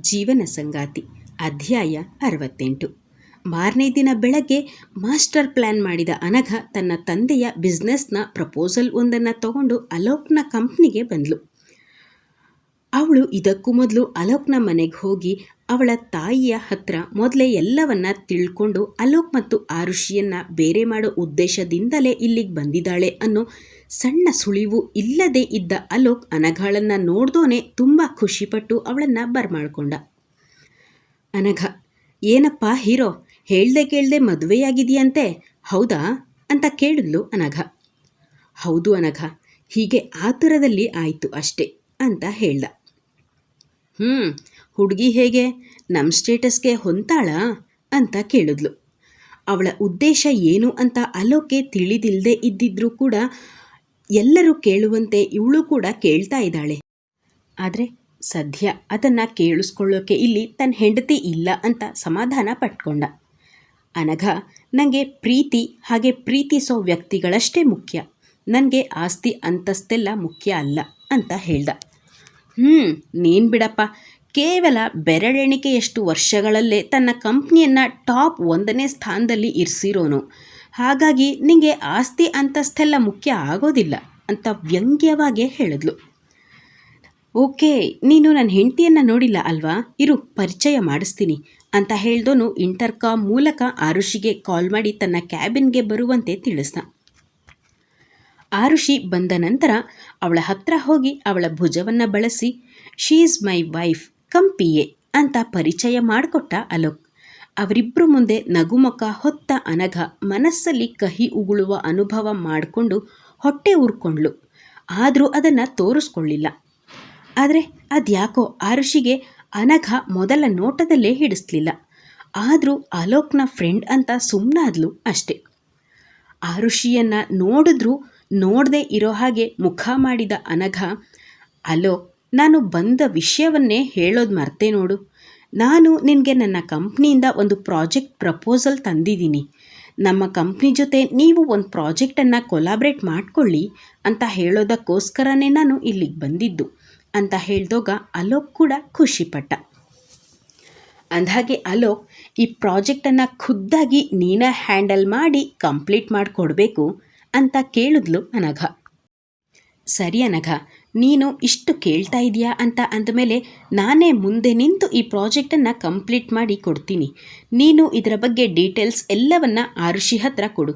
ಜೀವನ ಸಂಗಾತಿ, ಅಧ್ಯಾಯ ಅರವತ್ತೆಂಟು. ಮಾರನೇ ದಿನ ಬೆಳಗ್ಗೆ ಮಾಸ್ಟರ್ ಪ್ಲ್ಯಾನ್ ಮಾಡಿದ ಅನಘ ತನ್ನ ತಂದೆಯ ಬಿಸ್ನೆಸ್ನ ಪ್ರಪೋಸಲ್ ಒಂದನ್ನು ತಗೊಂಡು ಅಲೋಕ್ನ ಕಂಪ್ನಿಗೆ ಬಂದಳು ಅವಳು ಇದಕ್ಕೂ ಮೊದಲು ಅಲೋಕ್ನ ಮನೆಗೆ ಹೋಗಿ ಅವಳ ತಾಯಿಯ ಹತ್ರ ಮೊದಲೇ ಎಲ್ಲವನ್ನ ತಿಳ್ಕೊಂಡು ಅಲೋಕ್ ಮತ್ತು ಆರುಷಿಯನ್ನ ಬೇರೆ ಮಾಡೋ ಉದ್ದೇಶದಿಂದಲೇ ಇಲ್ಲಿಗೆ ಬಂದಿದ್ದಾಳೆ ಅನ್ನೋ ಸಣ್ಣ ಸುಳಿವು ಇಲ್ಲದೆ ಇದ್ದ ಅಲೋಕ್ ಅನಘಾಳನ್ನ ನೋಡ್ದೋನೆ ತುಂಬ ಖುಷಿಪಟ್ಟು ಅವಳನ್ನ ಬರ್ಮಾಡ್ಕೊಂಡ. ಅನಘ, ಏನಪ್ಪ ಹೀರೋ? ಹೇಳ್ದೆ ಕೇಳ್ದೆ ಮದುವೆಯಾಗಿದೆಯಂತೆ? ಹೌದಾ? ಅಂತ ಕೇಳಿದ್ಲು ಅನಘ. ಹೌದು ಅನಘ, ಹೀಗೆ ಆತುರದಲ್ಲಿ ಆಯಿತು ಅಷ್ಟೇ, ಅಂತ ಹೇಳ್ದ. ಹ್ಞೂ ಹುಡುಗಿ ಹೇಗೆ ನಮ್ಮ ಸ್ಟೇಟಸ್ಗೆ ಹೊಂತಾಳ ಅಂತ ಕೇಳಿದ್ಲು. ಅವಳ ಉದ್ದೇಶ ಏನು ಅಂತ ಅಲೋಕೆ ತಿಳಿದಿಲ್ಲದೆ ಇದ್ದಿದ್ರೂ ಕೂಡ ಎಲ್ಲರೂ ಕೇಳುವಂತೆ ಇವಳು ಕೂಡ ಕೇಳ್ತಾ ಇದ್ದಾಳೆ. ಆದರೆ ಸದ್ಯ ಅದನ್ನು ಕೇಳಿಸ್ಕೊಳ್ಳೋಕೆ ಇಲ್ಲಿ ತನ್ನ ಹೆಂಡತಿ ಇಲ್ಲ ಅಂತ ಸಮಾಧಾನ ಪಟ್ಕೊಂಡ. ಅನಘ ನನಗೆ ಪ್ರೀತಿ, ಹಾಗೆ ಪ್ರೀತಿಸೋ ವ್ಯಕ್ತಿಗಳಷ್ಟೇ ಮುಖ್ಯ. ನನಗೆ ಆಸ್ತಿ, ಅಂತಸ್ತೆಲ್ಲ ಮುಖ್ಯ ಅಲ್ಲ, ಅಂತ ಹೇಳ್ದ. ಹ್ಞೂ ನೀನು ಬಿಡಪ್ಪ. ಕೇವಲ ಬೆರಳೆಣಿಕೆಯಷ್ಟು ವರ್ಷಗಳಲ್ಲೇ ತನ್ನ ಕಂಪ್ನಿಯನ್ನು ಟಾಪ್ ಒಂದನೇ ಸ್ಥಾನದಲ್ಲಿ ಇರಿಸಿರೋನು. ಹಾಗಾಗಿ ನಿಮಗೆ ಆಸ್ತಿ ಅಂತಸ್ತೆಲ್ಲ ಮುಖ್ಯ ಆಗೋದಿಲ್ಲ ಅಂತ ವ್ಯಂಗ್ಯವಾಗೇ ಹೇಳಿದ್ಲು. ಓಕೆ, ನೀನು ನನ್ನ ಹೆಂಡತಿಯನ್ನು ನೋಡಿಲ್ಲ ಅಲ್ವಾ? ಇರು, ಪರಿಚಯ ಮಾಡಿಸ್ತೀನಿ ಅಂತ ಹೇಳ್ದೋನು ಇಂಟರ್ಕಾಮ್ ಮೂಲಕ ಆರುಷಿಗೆ ಕಾಲ್ ಮಾಡಿ ತನ್ನ ಕ್ಯಾಬಿನ್ಗೆ ಬರುವಂತೆ ತಿಳಿಸ್ದ. ಆರುಷಿ ಬಂದ ನಂತರ ಅವಳ ಹತ್ರ ಹೋಗಿ ಅವಳ ಭುಜವನ್ನು ಬಳಸಿ ಶೀಸ್ ಮೈ ವೈಫ್ ಕಂಪಿಯೇ ಅಂತ ಪರಿಚಯ ಮಾಡಿಕೊಟ್ಟ ಅಲೋಕ್. ಅವರಿಬ್ಬರು ಮುಂದೆ ನಗುಮುಖ ಹೊತ್ತ ಅನಘ ಮನಸ್ಸಲ್ಲಿ ಕಹಿ ಉಗುಳುವ ಅನುಭವ ಮಾಡಿಕೊಂಡು ಹೊಟ್ಟೆ ಉರ್ಕೊಂಡ್ಳು ಆದರೂ ಅದನ್ನು ತೋರಿಸ್ಕೊಳ್ಳಿಲ್ಲ. ಆದರೆ ಅದ್ಯಾಕೋ ಆರುಷಿಗೆ ಅನಘ ಮೊದಲ ನೋಟದಲ್ಲೇ ಹಿಡಿಸ್ಲಿಲ್ಲ. ಆದರೂ ಅಲೋಕ್ನ ಫ್ರೆಂಡ್ ಅಂತ ಸುಮ್ಮನಾದ್ಲು ಅಷ್ಟೆ. ಆರುಷಿಯನ್ನ ನೋಡಿದ್ರೂ ನೋಡದೆ ಇರೋ ಹಾಗೆ ಮುಖ ಮಾಡಿದ ಅನಘ, ಅಲೋ, ನಾನು ಬಂದ ವಿಷಯವನ್ನೇ ಹೇಳೋದು ಮರ್ತೆ ನೋಡು. ನಾನು ನಿನಗೆ ನನ್ನ ಕಂಪ್ನಿಯಿಂದ ಒಂದು ಪ್ರಾಜೆಕ್ಟ್ ಪ್ರಪೋಸಲ್ ತಂದಿದ್ದೀನಿ. ನಮ್ಮ ಕಂಪ್ನಿ ಜೊತೆ ನೀವು ಒಂದು ಪ್ರಾಜೆಕ್ಟನ್ನು ಕೊಲಾಬ್ರೇಟ್ ಮಾಡಿಕೊಳ್ಳಿ ಅಂತ ಹೇಳೋದಕ್ಕೋಸ್ಕರನೇ ನಾನು ಇಲ್ಲಿಗೆ ಬಂದಿದ್ದು ಅಂತ ಹೇಳಿದಾಗ ಅಲೋಕ್ ಕೂಡ ಖುಷಿಪಟ್ಟ. ಅಂದಹಾಗೆ ಅಲೋಕ್, ಈ ಪ್ರಾಜೆಕ್ಟನ್ನು ಖುದ್ದಾಗಿ ನೀನೇ ಹ್ಯಾಂಡಲ್ ಮಾಡಿ ಕಂಪ್ಲೀಟ್ ಮಾಡಿಕೊಡ್ಬೇಕು. ಅಂತ ಕೇಳಿದ್ಲು ಅನಘ. ಸರಿ ಅನಘ, ನೀನು ಇಷ್ಟು ಕೇಳ್ತಾ ಇದೆಯಾ ಅಂತ ಅಂದಮೇಲೆ ನಾನೇ ಮುಂದೆ ನಿಂತು ಈ ಪ್ರಾಜೆಕ್ಟನ್ನು ಕಂಪ್ಲೀಟ್ ಮಾಡಿ ಕೊಡ್ತೀನಿ. ನೀನು ಇದರ ಬಗ್ಗೆ ಡೀಟೇಲ್ಸ್ ಎಲ್ಲವನ್ನ ಆರುಷಿ ಹತ್ರ ಕೊಡು.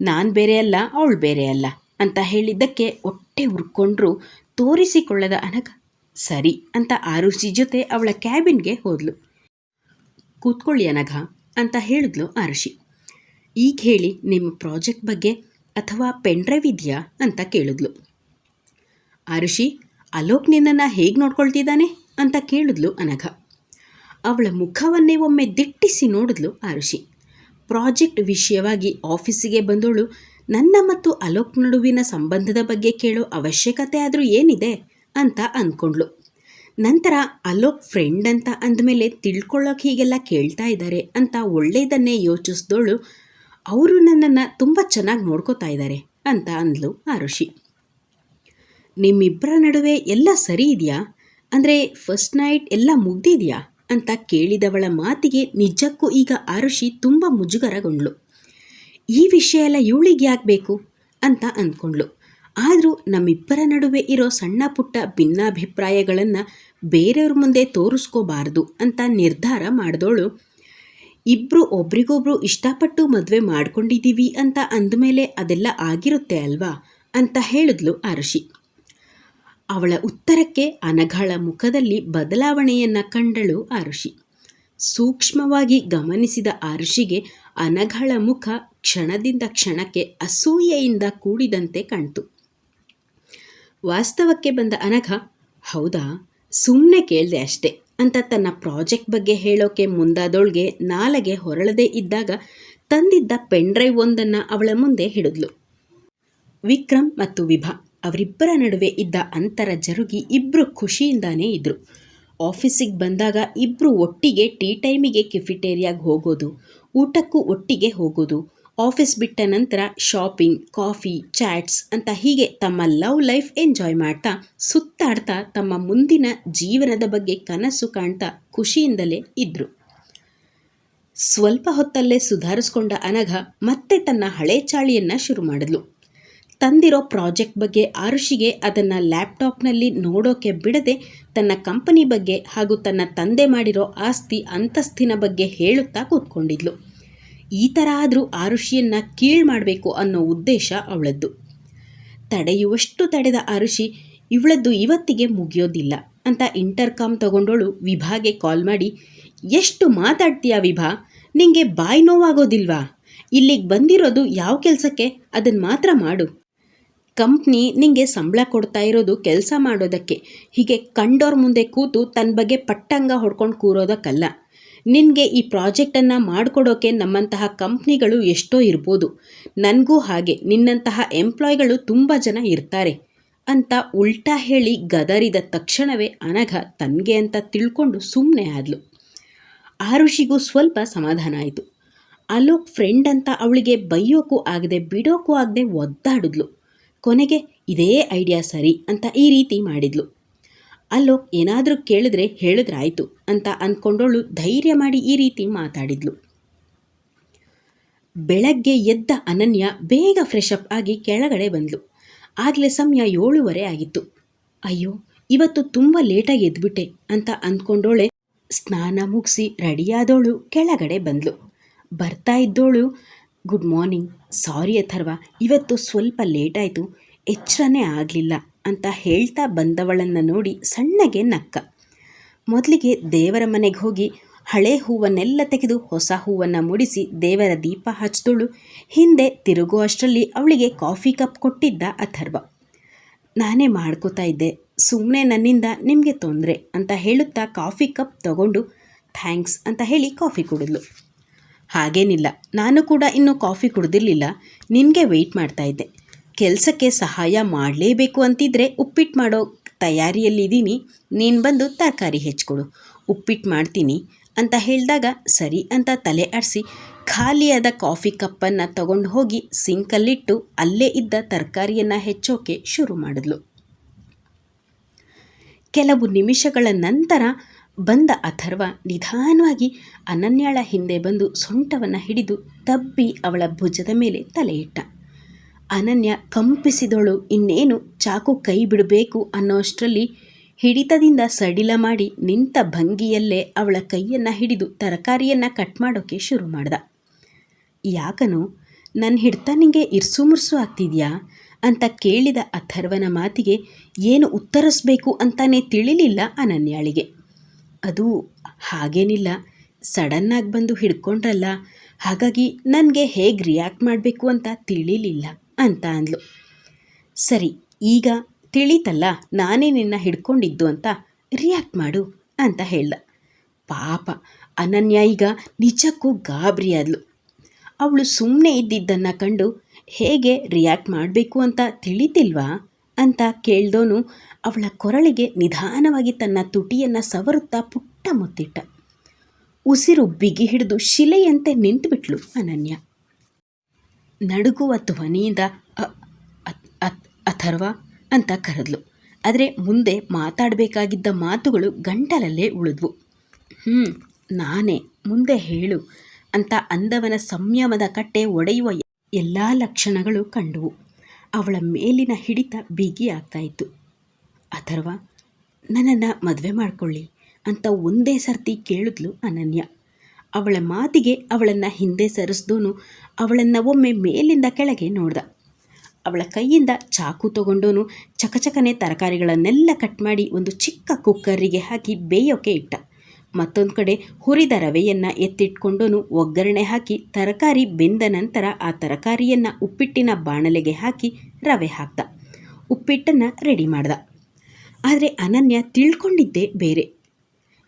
ನಾನು ಬೇರೆ ಅಲ್ಲ, ಅವಳು ಬೇರೆ ಅಲ್ಲ ಅಂತ ಹೇಳಿದ್ದಕ್ಕೆ ಒಟ್ಟೆ ಹುರ್ಕೊಂಡ್ರು ತೋರಿಸಿಕೊಳ್ಳದ ಅನಘ. ಸರಿ ಅಂತ ಆರುಷಿ ಜೊತೆ ಅವಳ ಕ್ಯಾಬಿನ್ಗೆ ಹೋದ್ಲು. ಕೂತ್ಕೊಳ್ಳಿ ಅನಘ ಅಂತ ಹೇಳಿದ್ಲು ಆರುಷಿ ಈಗ ಹೇಳಿ ನಿಮ್ಮ ಪ್ರಾಜೆಕ್ಟ್ ಬಗ್ಗೆ ಅಥವಾ ಪೆನ್ಡ್ರೈವ್ ಇದೆಯಾ ಅಂತ ಕೇಳಿದ್ಲು. ಆರುಷಿ ಅಲೋಕ್ ನಿನ್ನನ್ನು ಹೇಗೆ ನೋಡ್ಕೊಳ್ತಿದ್ದಾನೆ? ಅಂತ ಕೇಳಿದ್ಲು ಅನಘ. ಅವಳ ಮುಖವನ್ನೇ ಒಮ್ಮೆ ದಿಟ್ಟಿಸಿ ನೋಡಿದ್ಲು ಆರುಷಿ ಪ್ರಾಜೆಕ್ಟ್ ವಿಷಯವಾಗಿ ಆಫೀಸಿಗೆ ಬಂದವಳು ನನ್ನ ಮತ್ತು ಅಲೋಕ್ ನಡುವಿನ ಸಂಬಂಧದ ಬಗ್ಗೆ ಕೇಳೋ ಅವಶ್ಯಕತೆ ಆದರೂ ಏನಿದೆ? ಅಂತ ಅಂದ್ಕೊಂಡ್ಳು ನಂತರ, ಅಲೋಕ್ ಫ್ರೆಂಡ್ ಅಂತ ಅಂದಮೇಲೆ ತಿಳ್ಕೊಳ್ಳೋಕೆ ಹೀಗೆಲ್ಲ ಕೇಳ್ತಾ ಇದ್ದಾರೆ ಅಂತ ಒಳ್ಳೆಯದನ್ನೇ ಯೋಚಿಸಿದವಳು ಅವರು ನನ್ನನ್ನು ತುಂಬ ಚೆನ್ನಾಗಿ ನೋಡ್ಕೋತಾ ಇದ್ದಾರೆ ಅಂತ ಅಂದ್ಲು ಆರುಷಿ ನಿಮ್ಮಿಬ್ಬರ ನಡುವೆ ಎಲ್ಲ ಸರಿ ಇದೆಯಾ? ಅಂದರೆ ಫಸ್ಟ್ ನೈಟ್ ಎಲ್ಲ ಮುಗ್ದಿದೆಯಾ? ಅಂತ ಕೇಳಿದವಳ ಮಾತಿಗೆ ನಿಜಕ್ಕೂ ಈಗ ಆರುಷಿ ತುಂಬ ಮುಜುಗರಗೊಂಡ್ಳು. ಈ ವಿಷಯ ಎಲ್ಲ ಇವಳಿಗೆ ಯಾಕೆ ಬೇಕು? ಅಂತ ಅಂದ್ಕೊಂಡ್ಳು. ಆದರೂ ನಮ್ಮಿಬ್ಬರ ನಡುವೆ ಇರೋ ಸಣ್ಣ ಪುಟ್ಟ ಭಿನ್ನಾಭಿಪ್ರಾಯಗಳನ್ನು ಬೇರೆಯವ್ರ ಮುಂದೆ ತೋರಿಸ್ಕೋಬಾರ್ದು ಅಂತ ನಿರ್ಧಾರ ಮಾಡಿದವಳು ಇಬ್ಬರು ಒಬ್ರಿಗೊಬ್ರು ಇಷ್ಟಪಟ್ಟು ಮದುವೆ ಮಾಡ್ಕೊಂಡಿದ್ದೀವಿ ಅಂತ ಅಂದಮೇಲೆ ಅದೆಲ್ಲ ಆಗಿರುತ್ತೆ ಅಲ್ವಾ? ಅಂತ ಹೇಳಿದ್ಲು ಆರುಷಿ ಅವಳ ಉತ್ತರಕ್ಕೆ ಅನಘಳ ಮುಖದಲ್ಲಿ ಬದಲಾವಣೆಯನ್ನು ಕಂಡಳು ಆರುಷಿ ಸೂಕ್ಷ್ಮವಾಗಿ ಗಮನಿಸಿದ ಆರುಷಿಗೆ ಅನಘಳ ಮುಖ ಕ್ಷಣದಿಂದ ಕ್ಷಣಕ್ಕೆ ಅಸೂಯೆಯಿಂದ ಕೂಡಿದಂತೆ ಕಾಣ್ತು. ವಾಸ್ತವಕ್ಕೆ ಬಂದ ಅನಘ, ಹೌದಾ? ಸುಮ್ಮನೆ ಕೇಳಿದೆ ಅಷ್ಟೆ. ಅಂತ ತನ್ನ ಪ್ರಾಜೆಕ್ಟ್ ಬಗ್ಗೆ ಹೇಳೋಕೆ ಮುಂದಾದೋಳ್ಗೆ ನಾಲಗೆ ಹೊರಳದೇ ಇದ್ದಾಗ ತಂದಿದ್ದ ಪೆನ್ಡ್ರೈವ್ ಒಂದನ್ನು ಅವಳ ಮುಂದೆ ಹಿಡಿದ್ಲು. ವಿಕ್ರಮ್ ಮತ್ತು ವಿಭಾ ಅವರಿಬ್ಬರ ನಡುವೆ ಇದ್ದ ಅಂತರ ಜರುಗಿ ಇಬ್ಬರು ಖುಷಿಯಿಂದಾನೇ ಇದ್ದರು ಆಫೀಸಿಗೆ ಬಂದಾಗ ಇಬ್ಬರು ಒಟ್ಟಿಗೆ ಟೀ ಟೈಮಿಗೆ ಕೆಫಿಟೇರಿಯಾಗೆ ಹೋಗೋದು, ಊಟಕ್ಕೂ ಒಟ್ಟಿಗೆ ಹೋಗೋದು ಆಫೀಸ್ ಬಿಟ್ಟ ನಂತರ ಶಾಪಿಂಗ್, ಕಾಫಿ, ಚಾಟ್ಸ್ ಅಂತ ಹೀಗೆ ತಮ್ಮ ಲವ್ ಲೈಫ್ ಎಂಜಾಯ್ ಮಾಡ್ತಾ, ಸುತ್ತಾಡ್ತಾ ತಮ್ಮ ಮುಂದಿನ ಜೀವನದ ಬಗ್ಗೆ ಕನಸು ಕಾಣ್ತಾ ಖುಷಿಯಿಂದಲೇ ಇದ್ದರು ಸ್ವಲ್ಪ ಹೊತ್ತಲ್ಲೇ ಸುಧಾರಿಸ್ಕೊಂಡ ಅನಘ ಮತ್ತೆ ತನ್ನ ಹಳೆ ಚಾಳಿಯನ್ನು ಶುರು ಮಾಡಿದ್ಲು. ತಂದಿರೋ ಪ್ರಾಜೆಕ್ಟ್ ಬಗ್ಗೆ ಆರುಷಿಗೆ ಅದನ್ನು ಲ್ಯಾಪ್ಟಾಪ್ನಲ್ಲಿ ನೋಡೋಕೆ ಬಿಡದೆ ತನ್ನ ಕಂಪನಿ ಬಗ್ಗೆ ಹಾಗೂ ತನ್ನ ತಂದೆ ಮಾಡಿರೋ ಆಸ್ತಿ, ಅಂತಸ್ತಿನ ಬಗ್ಗೆ ಹೇಳುತ್ತಾ ಕೂತ್ಕೊಂಡಿದ್ಲು. ಈ ಥರ ಆದರೂ ಆರುಷಿಯನ್ನು ಕೀಳು ಮಾಡಬೇಕು ಅನ್ನೋ ಉದ್ದೇಶ ಅವಳದ್ದು. ತಡೆಯುವಷ್ಟು ತಡೆದ ಆರುಷಿ ಇವಳದ್ದು ಇವತ್ತಿಗೆ ಮುಗಿಯೋದಿಲ್ಲ ಅಂತ ಇಂಟರ್ಕಾಮ್ ತಗೊಂಡೋಳು ವಿಭಾಗೆ ಕಾಲ್ ಮಾಡಿ, ಎಷ್ಟು ಮಾತಾಡ್ತೀಯ ವಿಭಾ? ನಿಂಗೆ ಬಾಯಿ ನೋವಾಗೋದಿಲ್ವಾ? ಇಲ್ಲಿಗೆ ಬಂದಿರೋದು ಯಾವ ಕೆಲಸಕ್ಕೆ? ಅದನ್ನು ಮಾತ್ರ ಮಾಡು. ಕಂಪ್ನಿ ನಿಂಗೆ ಸಂಬಳ ಕೊಡ್ತಾ ಇರೋದು ಕೆಲಸ ಮಾಡೋದಕ್ಕೆ. ಹೀಗೆ ಕಂಡೋರ್ ಮುಂದೆ ಕೂತು ತನ್ನ ಬಗ್ಗೆ ಪಟ್ಟಂಗ ಹೊಡ್ಕೊಂಡು ಕೂರೋದಕ್ಕಲ್ಲ. ನಿನಗೆ ಈ ಪ್ರಾಜೆಕ್ಟನ್ನು ಮಾಡಿಕೊಡೋಕೆ ನಮ್ಮಂತಹ ಕಂಪ್ನಿಗಳು ಎಷ್ಟೋ ಇರ್ಬೋದು. ನನಗೂ ಹಾಗೆ, ನಿನ್ನಂತಹ ಎಂಪ್ಲಾಯ್ಗಳು ತುಂಬ ಜನ ಇರ್ತಾರೆ ಅಂತ ಉಲ್ಟಾ ಹೇಳಿ ಗದರಿದ ತಕ್ಷಣವೇ ಅನಘ ತನಗೆ ಅಂತ ತಿಳ್ಕೊಂಡು ಸುಮ್ಮನೆ ಆದ್ಲು. ಆರುಷಿಗೂ ಸ್ವಲ್ಪ ಸಮಾಧಾನ ಆಯಿತು. ಅಲೋಕ್ ಫ್ರೆಂಡ್ ಅಂತ ಅವಳಿಗೆ ಬೈಯೋಕ್ಕೂ ಆಗದೆ ಬಿಡೋಕ್ಕೂ ಆಗದೆ ಒದ್ದಾಡಿದ್ಲು. ಕೊನೆಗೆ, ಇದೇ ಐಡಿಯಾ ಸರಿ ಅಂತ ಈ ರೀತಿ ಮಾಡಿದ್ಲು. ಅಲೋಕ್ ಏನಾದರೂ ಕೇಳಿದ್ರೆ ಹೇಳಿದ್ರಾಯ್ತು ಅಂತ ಅಂದ್ಕೊಂಡೋಳು ಧೈರ್ಯ ಮಾಡಿ ಈ ರೀತಿ ಮಾತಾಡಿದ್ಲು. ಬೆಳಗ್ಗೆ ಎದ್ದ ಅನನ್ಯ ಬೇಗ ಫ್ರೆಶ್ ಅಪ್ ಆಗಿ ಕೆಳಗಡೆ ಬಂದ್ಲು. ಆಗಲೇ ಸಮಯ ಏಳುವರೆ ಆಗಿತ್ತು. ಅಯ್ಯೋ, ಇವತ್ತು ತುಂಬ ಲೇಟಾಗಿ ಎದ್ಬಿಟ್ಟೆ ಅಂತ ಅಂದ್ಕೊಂಡೋಳೆ ಸ್ನಾನ ಮುಗಿಸಿ ರೆಡಿಯಾದವಳು ಕೆಳಗಡೆ ಬಂದ್ಲು. ಬರ್ತಾ ಇದ್ದೋಳು, ಗುಡ್ ಮಾರ್ನಿಂಗ್, ಸಾರಿ ಅಥರ್ವ, ಇವತ್ತು ಸ್ವಲ್ಪ ಲೇಟಾಯಿತು, ಎಚ್ಚರನೇ ಆಗಲಿಲ್ಲ. ಅಂತ ಹೇಳ್ತಾ ಬಂದವಳನ್ನು ನೋಡಿ ಸಣ್ಣಗೆ ನಕ್ಕ. ಮೊದಲಿಗೆ ದೇವರ ಮನೆಗೆ ಹೋಗಿ ಹಳೆ ಹೂವನ್ನೆಲ್ಲ ತೆಗೆದು ಹೊಸ ಹೂವನ್ನು ಮುಡಿಸಿ ದೇವರ ದೀಪ ಹಚ್ಚಿದಳು ಹಿಂದೆ ತಿರುಗೋ ಅಷ್ಟರಲ್ಲಿ ಅವಳಿಗೆ ಕಾಫಿ ಕಪ್ ಕೊಟ್ಟಿದ್ದ ಅಥರ್ವ. ನಾನೇ ಮಾಡ್ಕೋತಾ ಇದ್ದೆ. ಸುಮ್ಮನೆ ನನ್ನಿಂದ ನಿಮಗೆ ತೊಂದರೆ ಅಂತ ಹೇಳುತ್ತಾ ಕಾಫಿ ಕಪ್ ತಗೊಂಡು ಥ್ಯಾಂಕ್ಸ್ ಅಂತ ಹೇಳಿ ಕಾಫಿ ಕುಡಿದ್ಲು. ಹಾಗೇನಿಲ್ಲ. ನಾನು ಕೂಡ ಇನ್ನೂ ಕಾಫಿ ಕುಡಿದಿರಲಿಲ್ಲ. ನಿನಗೆ ವೆಯ್ಟ್ ಮಾಡ್ತಾ ಇದ್ದೆ. ಕೆಲಸಕ್ಕೆ ಸಹಾಯ ಮಾಡಲೇಬೇಕು ಅಂತಿದ್ರೆ ಉಪ್ಪಿಟ್ಟು ಮಾಡೋ ತಯಾರಿಯಲ್ಲಿದ್ದೀನಿ. ನೀನು ಬಂದು ತರಕಾರಿ ಹೆಚ್ಚಿಕೊಡು ಉಪ್ಪಿಟ್ಟು ಮಾಡ್ತೀನಿ ಅಂತ ಹೇಳಿದಾಗ ಸರಿ ಅಂತ ತಲೆ ಆಡಿಸಿ ಖಾಲಿಯಾದ ಕಾಫಿ ಕಪ್ಪನ್ನು ತಗೊಂಡು ಹೋಗಿ ಸಿಂಕಲ್ಲಿಟ್ಟು ಅಲ್ಲೇ ಇದ್ದ ತರಕಾರಿಯನ್ನು ಹೆಚ್ಚೋಕೆ ಶುರು ಮಾಡಿದ್ಲು. ಕೆಲವು ನಿಮಿಷಗಳ ನಂತರ ಬಂದ ಅಥರ್ವ ನಿಧಾನವಾಗಿ ಅನನ್ಯಾಳ ಹಿಂದೆ ಬಂದು ಸೊಂಟವನ್ನು ಹಿಡಿದು ತಬ್ಬಿ ಅವಳ ಭುಜದ ಮೇಲೆ ತಲೆ ಇಟ್ಟ ಅನನ್ಯ ಕಂಪಿಸಿದಳು. ಇನ್ನೇನು ಚಾಕು ಕೈ ಬಿಡಬೇಕು ಅನ್ನೋಷ್ಟರಲ್ಲಿ ಹಿಡಿತದಿಂದ ಸಡಿಲ ಮಾಡಿ ನಿಂತ ಭಂಗಿಯಲ್ಲೇ ಅವಳ ಕೈಯನ್ನು ಹಿಡಿದು ತರಕಾರಿಯನ್ನು ಕಟ್ ಮಾಡೋಕ್ಕೆ ಶುರು ಮಾಡ್ದ. ಯಾಕನು ನನ್ನ ಹಿಡ್ತ ನಿಂಗೆ ಇರ್ಸು ಮುರ್ಸು ಆಗ್ತಿದ್ಯಾ? ಅಂತ ಕೇಳಿದ ಅಥರ್ವನ ಮಾತಿಗೆ ಏನು ಉತ್ತರಿಸ್ಬೇಕು ಅಂತಾನೆ ತಿಳಿಲಿಲ್ಲ ಅನನ್ಯಾಳಿಗೆ. ಅದು ಹಾಗೇನಿಲ್ಲ. ಸಡನ್ನಾಗಿ ಬಂದು ಹಿಡ್ಕೊಂಡ್ರಲ್ಲ. ಹಾಗಾಗಿ ನನಗೆ ಹೇಗೆ ರಿಯಾಕ್ಟ್ ಮಾಡಬೇಕು ಅಂತ ತಿಳಿಲಿಲ್ಲ. ಅಂತ ಅಂದ್ಲು ಸರಿ, ಈಗ ತಿಳಿತಲ್ಲ, ನಾನೇ ನಿನ್ನ ಹಿಡ್ಕೊಂಡಿದ್ದು ಅಂತ ರಿಯಾಕ್ಟ್ ಮಾಡು ಅಂತ ಹೇಳ್ದ. ಪಾಪ, ಅನನ್ಯ ಈಗ ನಿಜಕ್ಕೂ ಗಾಬರಿಯಾದ್ಲು ಅವಳು ಸುಮ್ಮನೆ ಇದ್ದಿದ್ದನ್ನು ಕಂಡು ಹೇಗೆ ರಿಯಾಕ್ಟ್ ಮಾಡಬೇಕು ಅಂತ ತಿಳಿತಿಲ್ವಾ ಅಂತ ಕೇಳ್ದೋನು ಅವಳ ಕೊರಳಿಗೆ ನಿಧಾನವಾಗಿ ತನ್ನ ತುಟಿಯನ್ನು ಸವರುತ್ತಾ ಪುಟ್ಟ ಮುತ್ತಿಟ್ಟ. ಉಸಿರು ಬಿಗಿ ಹಿಡಿದು ಶಿಲೆಯಂತೆ ನಿಂತುಬಿಟ್ಲು ಅನನ್ಯ. ನಡುಗುವ ಧ್ವನಿಯಿಂದ ಅಥರ್ವ ಅಂತ ಕರೆದ್ಲು. ಆದರೆ ಮುಂದೆ ಮಾತಾಡಬೇಕಾಗಿದ್ದ ಮಾತುಗಳು ಗಂಟಲಲ್ಲೇ ಉಳಿದ್ವು. ಹ್ಞೂ ನಾನೇ, ಮುಂದೆ ಹೇಳು ಅಂತ ಅಂದವನ ಸಂಯಮದ ಕಟ್ಟೆ ಒಡೆಯುವ ಎಲ್ಲ ಲಕ್ಷಣಗಳು ಕಂಡುವು. ಅವಳ ಮೇಲಿನ ಹಿಡಿತ ಬಿಗಿ ಆಗ್ತಾಯಿತ್ತು ಅಥರ್ವ, ನನ್ನನ್ನು ಮದುವೆ ಮಾಡಿಕೊಳ್ಳಿ ಅಂತ ಒಂದೇ ಸರ್ತಿ ಕೇಳಿದ್ಲು ಅನನ್ಯ. ಅವಳ ಮಾತಿಗೆ ಅವಳನ್ನು ಹಿಂದೆ ಸರಿಸ್ದೋನು ಅವಳನ್ನು ಒಮ್ಮೆ ಮೇಲಿಂದ ಕೆಳಗೆ ನೋಡ್ದ. ಅವಳ ಕೈಯಿಂದ ಚಾಕು ತಗೊಂಡೋನು ಚಕಚಕನೆ ತರಕಾರಿಗಳನ್ನೆಲ್ಲ ಕಟ್ ಮಾಡಿ ಒಂದು ಚಿಕ್ಕ ಕುಕ್ಕರಿಗೆ ಹಾಕಿ ಬೇಯೋಕೆ ಇಟ್ಟ. ಮತ್ತೊಂದು ಕಡೆ ಹುರಿದ ರವೆಯನ್ನು ಎತ್ತಿಟ್ಕೊಂಡೋನು ಒಗ್ಗರಣೆ ಹಾಕಿ ತರಕಾರಿ ಬೆಂದ ನಂತರ ಆ ತರಕಾರಿಯನ್ನು ಉಪ್ಪಿಟ್ಟಿನ ಬಾಣಲೆಗೆ ಹಾಕಿ ರವೆ ಹಾಕ್ದ. ಉಪ್ಪಿಟ್ಟನ್ನು ರೆಡಿ ಮಾಡ್ದ. ಆದರೆ ಅನನ್ಯ ತಿಳ್ಕೊಂಡಿದ್ದೇ ಬೇರೆ.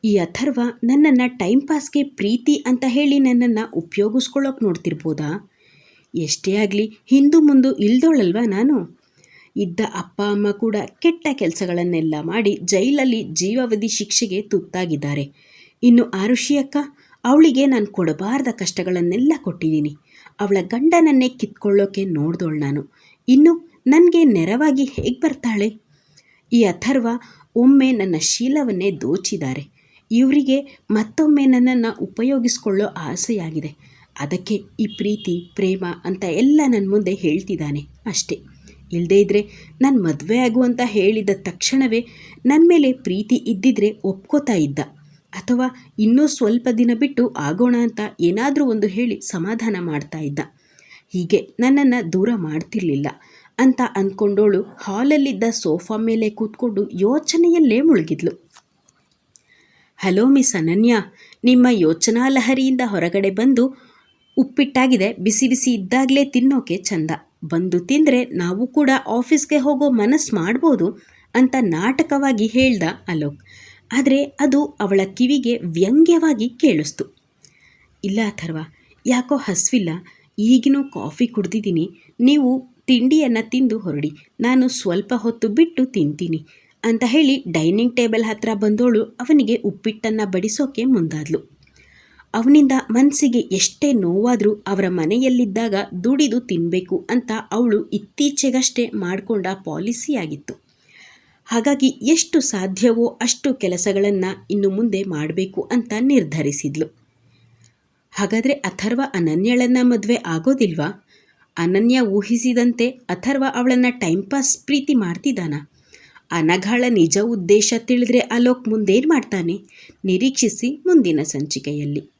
ಈ ಅಥರ್ವ ನನ್ನನ್ನು ಟೈಮ್ ಪಾಸ್ಗೆ ಪ್ರೀತಿ ಅಂತ ಹೇಳಿ ನನ್ನನ್ನು ಉಪಯೋಗಿಸ್ಕೊಳ್ಳೋಕೆ ನೋಡ್ತಿರ್ಬೋದಾ? ಎಷ್ಟೇ ಆಗಲಿ ಹಿಂದೂ ಮುಂದು ಇಲ್ದೋಳಲ್ವಾ ನಾನು? ಇದ್ದ ಅಪ್ಪ, ಅಮ್ಮ ಕೂಡ ಕೆಟ್ಟ ಕೆಲಸಗಳನ್ನೆಲ್ಲ ಮಾಡಿ ಜೈಲಲ್ಲಿ ಜೀವಾವಧಿ ಶಿಕ್ಷೆಗೆ ತುತ್ತಾಗಿದ್ದಾರೆ. ಇನ್ನು ಆರುಷಿ ಅಕ್ಕ, ಅವಳಿಗೆ ನಾನು ಕೊಡಬಾರ್ದ ಕಷ್ಟಗಳನ್ನೆಲ್ಲ ಕೊಟ್ಟಿದ್ದೀನಿ. ಅವಳ ಗಂಡನನ್ನೇ ಕಿತ್ಕೊಳ್ಳೋಕೆ ನೋಡ್ದೋಳು ನಾನು. ಇನ್ನು ನನಗೆ ನೆರವಾಗಿ ಹೇಗೆ ಬರ್ತಾಳೆ? ಈ ಅಥರ್ವ ಒಮ್ಮೆ ನನ್ನ ಶೀಲವನ್ನೇ ದೋಚಿದ್ದಾರೆ. ಇವರಿಗೆ ಮತ್ತೊಮ್ಮೆ ನನ್ನನ್ನು ಉಪಯೋಗಿಸ್ಕೊಳ್ಳೋ ಆಸೆಯಾಗಿದೆ. ಅದಕ್ಕೆ ಈ ಪ್ರೀತಿ, ಪ್ರೇಮ ಅಂತ ಎಲ್ಲ ನನ್ನ ಮುಂದೆ ಹೇಳ್ತಿದ್ದಾನೆ ಅಷ್ಟೇ. ಇಲ್ಲದೇ ಇದ್ದರೆ ನಾನು ಮದುವೆ ಆಗುವಂತ ಹೇಳಿದ ತಕ್ಷಣವೇ ನನ್ನ ಮೇಲೆ ಪ್ರೀತಿ ಇದ್ದಿದ್ರೆ ಒಪ್ಕೋತಾ ಇದ್ದ. ಅಥವಾ ಇನ್ನೂ ಸ್ವಲ್ಪ ದಿನ ಬಿಟ್ಟು ಆಗೋಣ ಅಂತ ಏನಾದರೂ ಒಂದು ಹೇಳಿ ಸಮಾಧಾನ ಮಾಡ್ತಾ ಇದ್ದ. ಹೀಗೆ ನನ್ನನ್ನು ದೂರ ಮಾಡ್ತಿರ್ಲಿಲ್ಲ ಅಂತ ಅಂದ್ಕೊಂಡೋಳು ಹಾಲಲ್ಲಿದ್ದ ಸೋಫಾ ಮೇಲೆ ಕೂತ್ಕೊಂಡು ಯೋಚನೆಯಲ್ಲೇ ಮುಳುಗಿದ್ಲು. ಹಲೋ ಮಿಸ್ ಅನನ್ಯ, ನಿಮ್ಮ ಯೋಚನಾ ಲಹರಿಯಿಂದ ಹೊರಗಡೆ ಬಂದು ಉಪ್ಪಿಟ್ಟಾಗಿದೆ, ಬಿಸಿ ಬಿಸಿ ಇದ್ದಾಗಲೇ ತಿನ್ನೋಕೆ ಚಂದ. ಬಂದು ತಿಂದರೆ ನಾವು ಕೂಡ ಆಫೀಸ್ಗೆ ಹೋಗೋ ಮನಸ್ಸು ಮಾಡ್ಬೋದು ಅಂತ ನಾಟಕವಾಗಿ ಹೇಳ್ದ ಅಲೋಕ್. ಆದರೆ ಅದು ಅವಳ ಕಿವಿಗೆ ವ್ಯಂಗ್ಯವಾಗಿ ಕೇಳಿಸ್ತು. ಇಲ್ಲ ಅಥರ್ವ, ಯಾಕೋ ಹಸ್ವಿಲ್ಲ, ಈಗಿನೂ ಕಾಫಿ ಕುಡ್ದಿದ್ದೀನಿ, ನೀವು ತಿಂಡಿಯನ್ನು ತಿಂದು ಹೊರಡಿ, ನಾನು ಸ್ವಲ್ಪ ಹೊತ್ತು ಬಿಟ್ಟು ತಿಂತೀನಿ. ಅಂತ ಹೇಳಿ ಡೈನಿಂಗ್ ಟೇಬಲ್ ಹತ್ರ ಬಂದೋಳು ಅವನಿಗೆ ಉಪ್ಪಿಟ್ಟನ್ನು ಬಡಿಸೋಕೆ ಮುಂದಾದ್ಲು. ಅವನಿಂದ ಮನಸ್ಸಿಗೆ ಎಷ್ಟೇ ನೋವಾದರೂ ಅವರ ಮನೆಯಲ್ಲಿದ್ದಾಗ ದುಡಿದು ತಿನ್ನಬೇಕು ಅಂತ ಅವಳು ಇತ್ತೀಚೆಗಷ್ಟೇ ಮಾಡಿಕೊಂಡ ಪಾಲಿಸಿಯಾಗಿತ್ತು. ಹಾಗಾಗಿ ಎಷ್ಟು ಸಾಧ್ಯವೋ ಅಷ್ಟು ಕೆಲಸಗಳನ್ನು ಇನ್ನು ಮುಂದೆ ಮಾಡಬೇಕು ಅಂತ ನಿರ್ಧರಿಸಿದ್ಲು. ಹಾಗಾದರೆ ಅಥರ್ವ ಅನನ್ಯಳನ್ನು ಮದುವೆ ಆಗೋದಿಲ್ವಾ? ಅನನ್ಯ ಊಹಿಸಿದಂತೆ ಅಥರ್ವ ಅವಳನ್ನು ಟೈಮ್ ಪಾಸ್ ಪ್ರೀತಿ ಮಾಡ್ತಿದ್ದಾನ? ಅನಘಾಳ ನಿಜ ಉದ್ದೇಶ ತಿಳಿದ್ರೆ ಅಲೋಕ್ ಮುಂದೇನು ಮಾಡ್ತಾನೆ? ನಿರೀಕ್ಷಿಸಿ ಮುಂದಿನ ಸಂಚಿಕೆಯಲ್ಲಿ.